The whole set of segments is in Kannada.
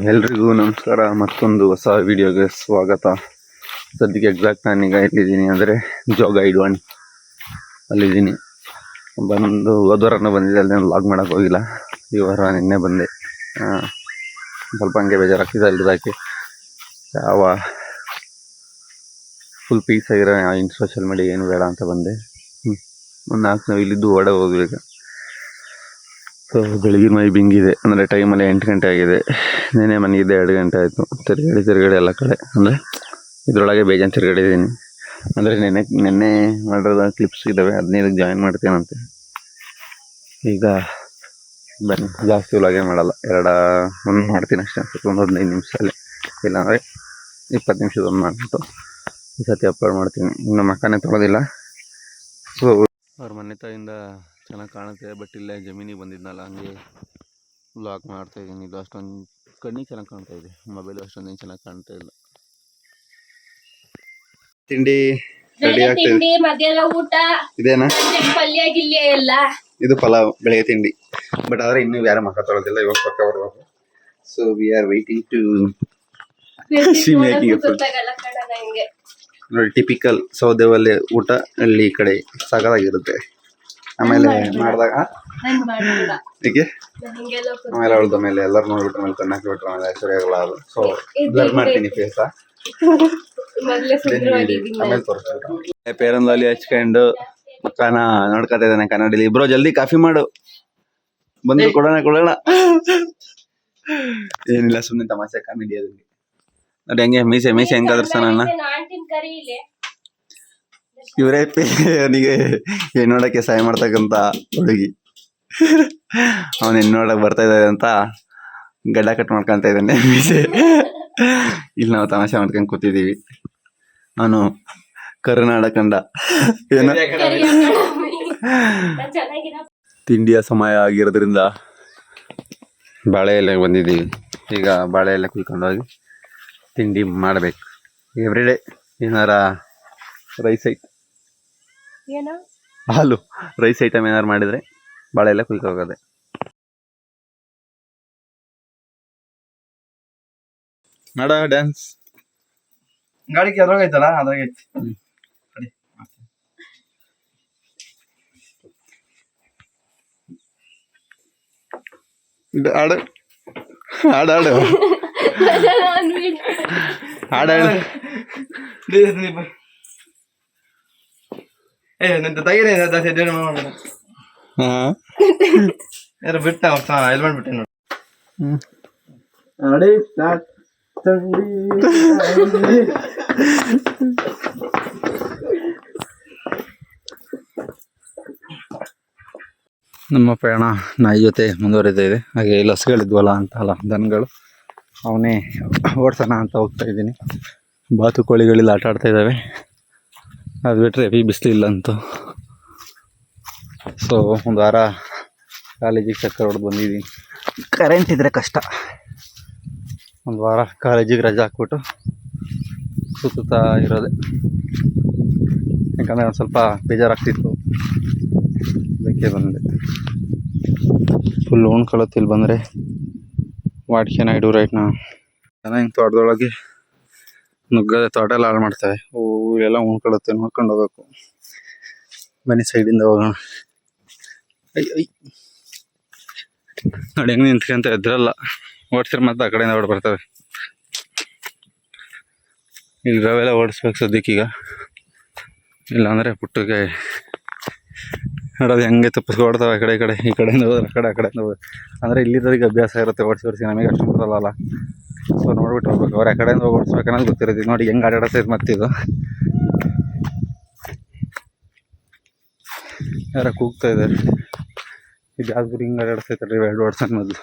ಎಲ್ರಿಗೂ ನಮಸ್ಕಾರ. ಮತ್ತೊಂದು ಹೊಸ ವಿಡಿಯೋಗೆ ಸ್ವಾಗತ. ಸದ್ಯಕ್ಕೆ ಎಕ್ಸಾಕ್ಟ್ ನಾನೀಗ ಎಲ್ಲಿದ್ದೀನಿ ಅಂದರೆ ಜೋಗ ಇಡ್ವಾಣಿ ಅಲ್ಲಿದ್ದೀನಿ. ಬಂದು ಹೋದ್ವಾರನ ಬಂದಿದ್ದೆ ಅಲ್ಲಿ ಲಾಗ್ ಮಾಡೋಕೆ ಹೋಗಿಲ್ಲ. ಈ ವಾರ ನಿನ್ನೆ ಬಂದೆ. ಸ್ವಲ್ಪ ಹಂಗೆ ಬೇಜಾರಾಗ್ತಿದೆ ಅಲ್ಲಿರೋದಕ್ಕೆ ಯಾವ ಫುಲ್ ಪೀಸ್ ಆಗಿರೋ ಇನ್ ಸೋಷಿಯಲ್ ಮೀಡಿಯಾ ಏನು ಬೇಡ ಅಂತ ಬಂದೆ. ಹ್ಞೂ ಒಂದು ನಾಲ್ಕು ನಾವು ಇಲ್ಲಿದ್ದು ಹೊಡೆ ಹೋಗ್ಬೇಕು. ಸೊ ಬೆಳಗಿನ ಮೈ ಬಿಂಗಿದೆ. ಅಂದರೆ ಟೈಮಲ್ಲಿ ಎಂಟು ಗಂಟೆ ಆಗಿದೆ. ನೆನೆ ಮನೆಗಿದ್ದೆ ಎರಡು ಗಂಟೆ ಆಯಿತು. ತಿರುಗಾಡಿ ತಿರುಗಾಡಿ ಎಲ್ಲ ಕಡೆ. ಅಂದರೆ ಇದರೊಳಗೆ ಬೇಜಾನ್ ತಿರುಗಾಡಿದ್ದೀನಿ. ಅಂದರೆ ನೆನೆ ನೆನ್ನೆ ಮಾಡಿರೋದ ಕ್ಲಿಪ್ಸ್ ಇದ್ದಾವೆ ಹದಿನೈದಕ್ಕೆ ಜಾಯಿನ್ ಮಾಡ್ತೇನಂತೆ ಈಗ ಬನ್ನಿ. ಜಾಸ್ತಿ ಒಳಗೆ ಮಾಡಲ್ಲ. ಎರಡ, ಒಂದು ಮಾಡ್ತೀನಿ ಅಷ್ಟೇ. ಅನ್ಸುತ್ತೆ ಒಂದು ಹದಿನೈದು ನಿಮಿಷದಲ್ಲಿ. ಇಲ್ಲಾಂದರೆ ಇಪ್ಪತ್ತು ನಿಮಿಷದ ಒಂದು ಮಾಡಿಬಿಟ್ಟು ಈ ಸತಿ ಅಪ್ಲೋಡ್ ಮಾಡ್ತೀನಿ. ಇನ್ನು ಮಕ್ಕನೇ ತೊಳೆದಿಲ್ಲ. ಸೊ ಅವ್ರ ಮನೆ ತಾಯಿಂದ ಚೆನ್ನಾಗಿ ಕಾಣುತ್ತೆ. ಬಟ್ ಇಲ್ಲೇ ಜಮೀನಿಗೆ ಬಂದಿದ್ನಲ್ಲ ಹಂಗೆ ಬ್ಲಾಕ್ ಮಾಡ್ತಾ ಇದ್ದೀನಿ. ಇದು ಅಷ್ಟೊಂದು ಕಣ್ಣಿಗೆ ಚೆನ್ನಾಗಿ ಕಾಣ್ತಾ ಇದೆ. ಮೊಬೈಲ್ ಅಷ್ಟೊಂದೇನು ಚೆನ್ನಾಗಿ ಕಾಣ್ತಾ ಇಲ್ಲ. ತಿಂಡಿ ರೆಡಿ ಆಗ್ತಾ ಇದೆ? ತಿಂಡಿ ಮಧ್ಯಾಹ್ನ ಊಟ. ಇದೇನಾ? ಪಲ್ಯ ಗಿಲ್ಯ ಎಲ್ಲ. ಇದು ಪಲಾವ್ ಬೆಳಗ್ಗೆ ತಿಂಡಿ. ಬಟ್ ಆದ್ರೆ ಇನ್ನೂ ಯಾರು ಮಕ್ಕ ತೊಳೆದಿಲ್ಲ ಇವಾಗ ಪಕ್ಕ ಬರ್ಬೇಕು so we are waiting to ನೋಡಿ ಟಿಪಿಕಲ್ ಸೌದೆ ಒಲೆ ಊಟ ಹಳ್ಳಿ ಕಡೆ ಸಾಕಾಗಿರುತ್ತೆ ಆಮೇಲೆ ಮಾಡಿದಾಗ ಹೀಗೆ ಆಮೇಲೆ ಅವಳದ ಮೇಲೆ ಎಲ್ಲರೂ ನೋಡ್ಬಿಟ್ರೆ ಮೇಲೆ ಕಣ್ಣು ಬಿಟ್ರೆ ಆಮೇಲೆ ಐಶ್ವರ್ಯ ಆಗಲ್ಲ ಅದು ಸೊ ಬ್ಲರ್ ಮಾಡ್ತೀನಿ ಫೇಸ ಆಮೇಲೆ ತೋರಿಸ್ತೀನಿ ಪೇರಂದಲ್ಲಿ ಹಚ್ಕೊಂಡು ಮಕ್ಕಳನ್ನ ನೋಡ್ಕೊತಾ ಇದ್ದಾನೆ ಕನ್ನಡಿಲಿ. ಇಬ್ರು ಜಲ್ದಿ ಕಾಫಿ ಮಾಡು. ಬಂದು ಕೊಡೋಣ ಕೊಡೋಣ. ಏನಿಲ್ಲ ಸುಮ್ಮನೆ ತಮಾಷೆ ಕಾಮಿಡಿ ಅದಕ್ಕೆ. ನೋಡಿ ಹೆಂಗೆ ಮೀಸೆ ಮೀಸೆ ಹೆಂಗಾದ್ರೆ ಸಣ್ಣ ಆಂಟಿನ್ ಕರಿ ಇಲ್ಲಿ ಇವರೇ ಅವನಿಗೆ ಹೆಣ್ಣೋಡಕ್ಕೆ ಸಹಾಯ ಮಾಡ್ತಕ್ಕಂತ ಹುಡುಗಿ. ಅವನು ಹೆಣ್ಣೋಡಕ್ ಬರ್ತಾ ಇದ್ದಾರೆ ಅಂತ ಗಡ್ಡ ಕಟ್ ಮಾಡ್ಕೊಂತ ಇದ್ದಾನೆ. ಮೀಸೆ ಇಲ್ಲಿ ನಾವು ತಮಾಷೆ ಮಾಡ್ಕೊಂಡು ಕೂತಿದ್ದೀವಿ. ಅವನು ಕರುನಾಡ ಕಂಡ. ಏನೋ? ತಿಂಡಿಯ ಸಮಯ ಆಗಿರೋದ್ರಿಂದ ಬಾಳೆ ಎಲೆ ಬಂದಿದ್ದೀವಿ. ಈಗ ಬಾಳೆ ಎಲೆ ಕುಯ್ಕೊಂಡು ಹೋಗಿ ತಿಂಡಿ ಮಾಡಬೇಕು. ಎವ್ರಿಡೇ ಏನಾರ ರೈಸ್ ಐ ಏನೋ? ಹಾಲು ರೈಸ್ ಐಟಮ್ ಏನಾದ್ರು ಮಾಡಿದರೆ ಬಾಳೆ ಎಲ್ಲ ಕುಯ್ಕೋಗದೆ ನಡ ಡ್ಯಾನ್ಸ್ ಗಾಡಿ ಅದ್ರಾಗೈತಲ್ಲ ಅದ್ರಾಗೈತಿ ಹಾಡು. ಹಾಡು ಹಾಡು. ಹಾಡಾಡು ಬಿಡ್- ನಿಂತ ತಗಿರಿ ಹಾಂ? ಯಾರು ಬಿಟ್ಟ ಎಲ್ಲಿ ಮಾಡ್ಬಿಟ್ಟೆ ನೋಡಿ. ಹ್ಮ್. ನೋಡಿ ಸ್ಟಾರ್ಟ್. ನಮ್ಮ ಪ್ರಯಾಣ ನಾಯಿ ಜೊತೆ ಮುಂದುವರಿತಾ ಇದೆ. ಹಾಗೆ ಇಲ್ಲಿ ಹಸುಗಳಿದ್ವಲ್ಲ ಅಂತ ಅಲ್ಲ ದನಗಳು. ಅವನೇ ಓಡ್ಸೋಣ ಅಂತ ಹೋಗ್ತಾ ಇದ್ದೀನಿ. ಬಾತುಕೋಳಿಗಳಿಲ್ಲ ಆಟ ಆಡ್ತಾ ಇದ್ದಾವೆ. ಅದು ಬಿಟ್ಟರೆ ಹೆವಿ ಬಿಸಿಲಿಲ್ಲ ಅಂತೂ. ಸೊ ಒಂದು ವಾರ ಕಾಲೇಜಿಗೆ ಚಕ್ಕರ್ ಹೊಡೆದು ಬಂದಿದ್ದೀನಿ ಕರೆಂಟ್ ಇದ್ದರೆ ಕಷ್ಟ. ಒಂದು ವಾರ ಕಾಲೇಜಿಗೆ ರಜೆ ಹಾಕ್ಬಿಟ್ಟು ಸುತ್ತಾ ಇರೋದೆ. ಯಾಕಂದರೆ ಒಂದು ಸ್ವಲ್ಪ ಬೇಜಾರಾಗ್ತಿತ್ತು. ಅದಕ್ಕೆ ಬಂದೆ. ಫುಲ್ ಉಣ್ಕೊಳತ್ತೆ ಇಲ್ಲಿ ಬಂದರೆ what can I do right ನಾ. ಚೆನ್ನಾಗಿ ತೋಟದೊಳಗೆ ನುಗ್ಗದೆ ತೋಟ ಎಲ್ಲ ಹಾಳು ಮಾಡ್ತವೆ. ಹೂ ಎಲ್ಲ ಉಣ್ಕೊಳತ್ತೆ, ನೋಡ್ಕೊಂಡು ಹೋಗ್ಬೇಕು. ಬನ್ನಿ ಸೈಡಿಂದ ಹೋಗೋಣ. ನೋಡಿ, ಹೆಂಗೆ ನಿಂತ್ಕೊಂತ ಎದ್ರಲ್ಲ. ಓಡಿಸಿದ್ರೆ ಮತ್ತೆ ಆ ಕಡೆಯಿಂದ ಓಡ್ ಬರ್ತವೆ ಇಲ್ಲಿ ರವೆಲ್ಲ ಓಡಿಸ್ಬೇಕು ಸದ್ಯಕ್ಕೀಗ. ಇಲ್ಲಾಂದರೆ ಪುಟ್ಟಕ್ಕೆ ನೋಡೋದು ಹೆಂಗೆ ತಪ್ಪಿಸ್ಕೊಡ್ತಾವೆ ಆ ಕಡೆ, ಈ ಕಡೆ, ಈ ಕಡೆಯಿಂದ ಹೋದ್ರೆ ಆ ಕಡೆ, ಆ ಕಡೆಯಿಂದ ಹೋದ್ರೆ. ಅಂದರೆ ಇಲ್ಲಿದ್ದವರಿಗೆ ಅಭ್ಯಾಸ ಇರುತ್ತೆ, ಓಡಿಸಿ ಓಡಿಸಿ. ನಮಗೆ ಅಷ್ಟು ಬರಲ್ಲ ಸೊ ನೋಡ್ಬಿಟ್ಟು ಹೋಗ್ಬೇಕು. ಅವ್ರ ಆ ಕಡೆಯಿಂದ ಹೋಗಿ ಓಡಿಸ್ಬೇಕು ಅನ್ನೋದು ನೋಡಿ ಹೆಂಗೆ ಆಡಾಡತ್ತೈತೆ ಮತ್ತಿದು. ಯಾರ ಕೂಗ್ತಾ ಇದ್ದಾರೆ. ಇದು ಯಾವ್ದು ಹಿಂಗೆ ಆಡಾಡ್ತೈತಲ್ರಿ ಎರಡು ಓಡ್ಸೋಣ ಮೊದಲು.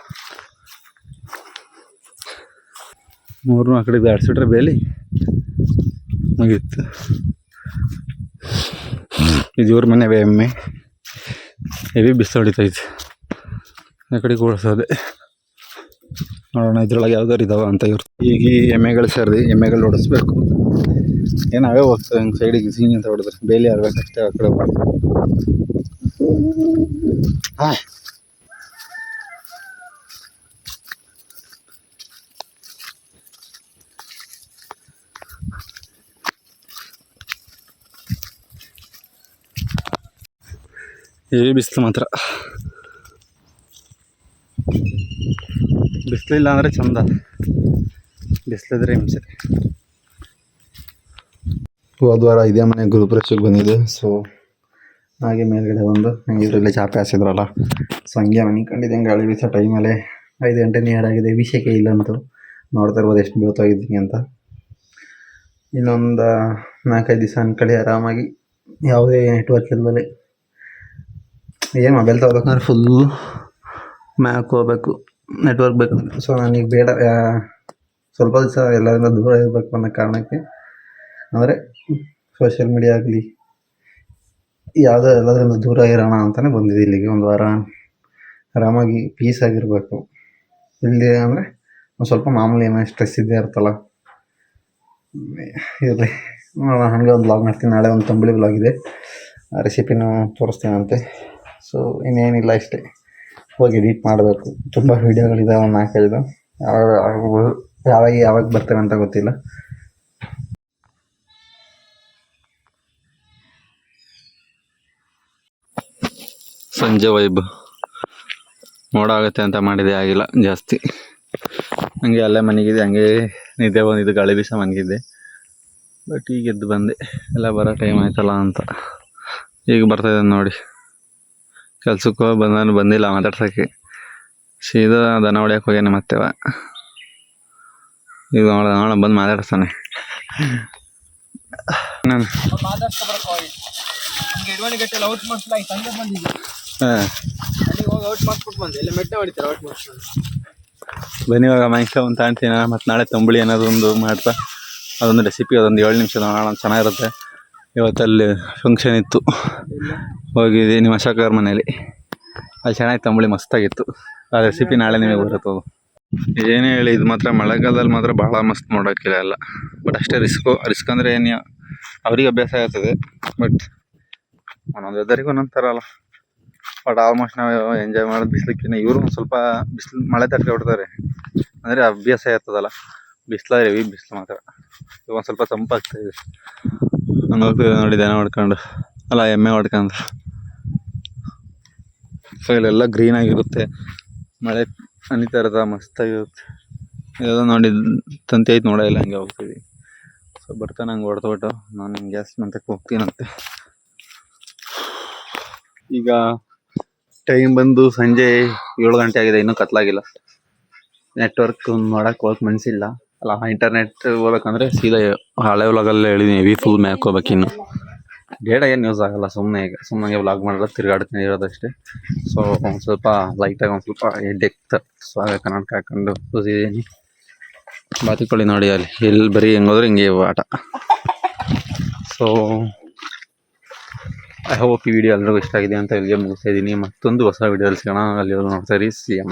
ಮೂರು ಆ ಕಡೆ ಆಡಿಸ್ಬಿಟ್ರೆ ಬೇಲಿ. ಮುಗೀತು. ಇದು ಇವ್ರ ಮನೆ ಎಮ್ಮೆ. ಹೆವಿ ಬಿಸಿಲು ಹೊಡಿತೈತೆ ಆ ಕಡೆ ಕೂಡಿಸೋದೆ ನೋಡೋಣ, ಇದ್ರೊಳಗೆ ಯಾವ್ದಾರು ಇದಾವ ಅಂತ ಇವ್ರು ಈಗ ಎಮ್ಮೆಗಳು ಸರ್ದಿ, ಎಮ್ಮೆಗಳು ಓಡಿಸ್ಬೇಕು. ಏನಾಗೇ ಹೋಗ್ತವೆ ಹಿಂಗೆ ಸೈಡಿಗೆ ಸೀನಿ ಅಂತ ಹೊಡೆದ್ರೆ. ಬೇಲಿ ಆಗ್ಬೇಕಷ್ಟೇ ಆ ಕಡೆ ಮಾಡ್ತಾರೆ ಹಾಂ ಏ, ಬಿಸಿಲು ಮಾತ್ರ. ಬಿಸಿಲಿಲ್ಲ ಅಂದರೆ ಚಂದ. ಬಿಸಿಲಿದ್ರೆ ಹಿಂಸೆ. ಹೋದ ವಾರ ಇದೇ ಮನೆ ಗುರುಪ್ರವೇಶಕ್ಕೆ ಬಂದಿದೆ. ಸೊ ಹಾಗೆ ಮೇಲ್ಗಡೆ ಬಂದು ಹಂಗೆ ಇದರಲ್ಲಿ ಚಾಪೆ ಹಾಸಿದ್ರಲ್ಲ? ಸೊ ಹಂಗೆ ಮನೆ ಕಂಡಿದ್ದೆ. ಗಾಳಿ ಬೀಸೋ ಟೈಮಲ್ಲೇ ಐದು ಗಂಟೆ ನಿಯರ್ ಆಗಿದೆ. ವಿಷಯಕ್ಕೆ ಇಲ್ಲಂತೂ ನೋಡ್ತಾ ಇರ್ಬೋದು ಎಷ್ಟು ಬೀಳ್ತಾಗಿದ್ದೀನಿ ಅಂತ. ಇನ್ನೊಂದು ನಾಲ್ಕೈದು ದಿವಸ ಅನ್ಕೊಳ್ಳಿ ಆರಾಮಾಗಿ ಯಾವುದೇ ನೆಟ್ವರ್ಕ್ ಇಲ್ಲದೆ ಏನು ಮೊಬೈಲ್ ತಗೋಬೇಕಂದ್ರೆ ಫುಲ್ಲು ಮ್ಯಾಕ್ ಹೋಗ್ಬೇಕು ನೆಟ್ವರ್ಕ್ ಬೇಕು. ಸೊ ನನಗೆ ಬೇಡ ಸ್ವಲ್ಪ ದಿವಸ ಎಲ್ಲರಿಂದ ದೂರ ಇರಬೇಕು ಅನ್ನೋ ಕಾರಣಕ್ಕೆ ಅಂದರೆ ಸೋಷಿಯಲ್ ಮೀಡಿಯಾ ಆಗಲಿ, ಯಾವುದೋ ಎಲ್ಲದರಿಂದ ದೂರ ಇರೋಣ ಅಂತಲೇ ಬಂದಿದೆ ಇಲ್ಲಿಗೆ ಒಂದು ವಾರ. ಆರಾಮಾಗಿ ಪೀಸ್ ಆಗಿರಬೇಕು. ಇಲ್ಲಿ ಅಂದರೆ ಒಂದು ಸ್ವಲ್ಪ ಮಾಮೂಲಿ ಏನೋ ಸ್ಟ್ರೆಸ್ ಇದ್ದೇ ಇರ್ತಲ್ಲ ಇರಲಿ. ನೋಡೋಣ, ಹಾಗೆ ಒಂದು ಬ್ಲಾಗ್ ಮಾಡ್ತೀನಿ. ನಾಳೆ ಒಂದು ತಂಬಳಿ ಬ್ಲಾಗ್ ಇದೆ. ರೆಸಿಪಿನೂ ತೋರಿಸ್ತೀನಂತೆ. ಸೊ ಇನ್ನೇನಿಲ್ಲ ಇಷ್ಟೇ ಹೋಗಿ ಎಡಿಟ್ ಮಾಡಬೇಕು. ತುಂಬ ವೀಡಿಯೋಗಳಿದಾವೆ ನಾಲ್ಕೈದು ಯಾವಾಗ ಯಾವಾಗ ಯಾವಾಗ ಬರ್ತವೆ ಅಂತ ಗೊತ್ತಿಲ್ಲ. ಸಂಜೆ ವೈಬ್ ಮೋಡ ಆಗುತ್ತೆ ಅಂತ ಮಾಡಿದೆ ಆಗಿಲ್ಲ, ಜಾಸ್ತಿ. ಹಂಗೆ ಅಲ್ಲೇ ಮನೆಗಿದೆ ಹಂಗೆ ನಿದ್ದೆ ಬಂದಿದ್ದು ಗಾಳಿ ಬೀಸ ಮನೆಗಿದ್ದೆ ಬಟ್ ಈಗ ಎದ್ದು ಬಂದೆ. ಎಲ್ಲ ಬರೋ ಟೈಮ್ ಆಯ್ತಲ್ಲ ಅಂತ. ಈಗ ಬರ್ತಾಯಿದ್ದೆ ನೋಡಿ. ಕೆಲ್ಸಕ್ಕೆ ಹೋಗಿ ಬಂದಾನು ಬಂದಿಲ್ಲ ಮಾತಾಡ್ಸೋಕ್ಕೆ ಸೀದಾ ದನ ಹೊಡ್ಯಕ್ಕೆ ಹೋಗ್ಯಾನೆ ಮತ್ತೆವ ಈಗ ನೋಡ ನೋಡ ಬಂದು ಮಾತಾಡ್ತಾನೆ. ನಾನು. ಬನ್ನಿ ಇವಾಗ ಮೈನ್ಕ ಒಂದು ತಾಣ್ತೀನಿ ಮತ್ತು ನಾಳೆ ತಂಬುಳಿ ಏನಾದ್ರು ಒಂದು ಮಾಡ್ತಾ. ಅದೊಂದು ರೆಸಿಪಿ ಅದೊಂದು ಏಳು ನಿಮಿಷದ ಮಾಡೋಣ ಚೆನ್ನಾಗಿರುತ್ತೆ. ಇವತ್ತಲ್ಲಿ ಫಂಕ್ಷನ್ ಇತ್ತು. ಹೋಗಿದ್ದೆ ನಿಮ್ಮ ಅಶೋಕವ್ರ ಮನೇಲಿ ಅಲ್ಲಿ ಚೆನ್ನಾಗಿ ತಂಬುಳಿ ಮಸ್ತಾಗಿತ್ತು. ಆ ರೆಸಿಪಿ ನಾಳೆ ನಿಮಗೆ ಬರುತ್ತದು. ಏನೇ ಹೇಳಿ, ಇದು ಮಾತ್ರ ಮಳೆಗಾಲದಲ್ಲಿ ಮಾತ್ರ ಭಾಳ ಮಸ್ತ್ ಮಾಡೋಕೆ ಎಲ್ಲ. ಬಟ್ ಅಷ್ಟೇ ರಿಸ್ಕು ರಿಸ್ಕ್ ಅಂದರೆ ಏನು ಅವ್ರಿಗೆ ಅಭ್ಯಾಸ ಆಗ್ತದೆ. ಬಟ್ ಒಂದೊಂದು ವೆದರಿಗೂ ಒಂದೊಂದು ಥರ ಅಲ್ಲ. ಬಟ್ ಆಲ್ಮೋಸ್ಟ್ ನಾವು ಎಂಜಾಯ್ ಮಾಡೋದು ಬಿಸಿಲಕ್ಕಿಂತ ಇವರು ಒಂದು ಸ್ವಲ್ಪ ಬಿಸಿಲು, ಮಳೆ ತಡ್ಕೊಬಿಡ್ತಾರೆ ಅಂದರೆ ಅಭ್ಯಾಸ ಆಗ್ತದಲ್ಲ. ಬಿಸಿಲಾದ್ರೆ ಬಿಸಿಲು ಮಾತ್ರ. ಇವಾಗ ಸ್ವಲ್ಪ ತಂಪಾಗ್ತಾಯಿದೆ ನಾನು ನೋಡಿ ದನ ಹೊಡ್ಕೊಂಡು. ಅಲ್ಲ, ಎಮ್ಮೆ ಹೊಡ್ಕೊಂಡು ಸೊ ಇಲ್ಲೆಲ್ಲ ಗ್ರೀನ್ ಆಗಿರುತ್ತೆ. ಮಳೆ ಹನಿ ಇರುತ್ತೆ ಮಸ್ತಾಗಿರುತ್ತೆ. ಇದೆಲ್ಲ ನೋಡಿ, ತಂತಿ ಐತೆ ನೋಡ, ಇಲ್ಲ ಹಂಗೆ ಹೋಗ್ತೀವಿ. ಸೊ ಬರ್ತಾನೆ ಹಂಗೆ ಹೊಡೆದ್ಬಿಟ್ಟು ನಾನು ಹಿಂಗೆ ಗ್ಯಾಸ್ ಮಂತಕ್ಕೆ ಹೋಗ್ತೀನಂತೆ. ಈಗ ಟೈಮ್ ಬಂದು ಸಂಜೆ ಏಳು ಗಂಟೆ ಆಗಿದೆ, ಇನ್ನೂ ಕತ್ಲಾಗಿಲ್ಲ. ನೆಟ್ವರ್ಕ್ ನೋಡಕ್ಕೆ ಹೋಗಕ್ಕೆ ಮನಸ್ಸಿಲ್ಲ ಅಲ್ಲ ಇಂಟರ್ನೆಟ್ ಹೋಗ್ಬೇಕಂದ್ರೆ ಸೀದಾ ಹಳೆ ಒಳಗಲ್ಲೇ ಹೇಳಿದೀನಿ ಹೆವಿ ಫುಲ್ ಮ್ಯಾಕ್ ಹೋಗ್ಬೇಕು ಇನ್ನು. ಡೇಟಾ ಏನು ಯೂಸ್ ಆಗಲ್ಲ ಸುಮ್ಮನೆ ಈಗ ಸುಮ್ಮನೆ ವ್ಲಾಗ್ ಮಾಡಲ್ಲ, ತಿರ್ಗಾಡ್ತೀನಿ ಇರೋದಷ್ಟೇ. ಸೊ ಒಂದು ಸ್ವಲ್ಪ ಲೈಟಾಗಿ ಒಂದು ಸ್ವಲ್ಪ ಎಡ್ಡೆಕ್ತ ಸ್ವಾಗ ಕನ್ನಡಕ ಹಾಕೊಂಡು ಕೂತಿದ್ದೀನಿ ಬಾತುಕೋಳಿ ನೋಡಿ ಅಲ್ಲಿ ಎಲ್ಲಿ ಬರೀ ಹೆಂಗೋದ್ರೆ ಹಿಂಗೆ ಆಟ. ಸೊ ಐ ಹೋಪ್ ಈ ವಿಡಿಯೋ ಎಲ್ಲರಿಗೂ ಇಷ್ಟ ಆಗಿದೆ ಅಂತ ಇಲ್ಲಿಗೆ ಮುಗಿಸ್ತಾ ಇದ್ದೀನಿ ಮತ್ತೊಂದು ಹೊಸ ವಿಡಿಯೋದಲ್ಲಿ ಸಿಗೋಣ. ಅಲ್ಲಿ ನೋಡ್ತಾ ಇರಿ. C M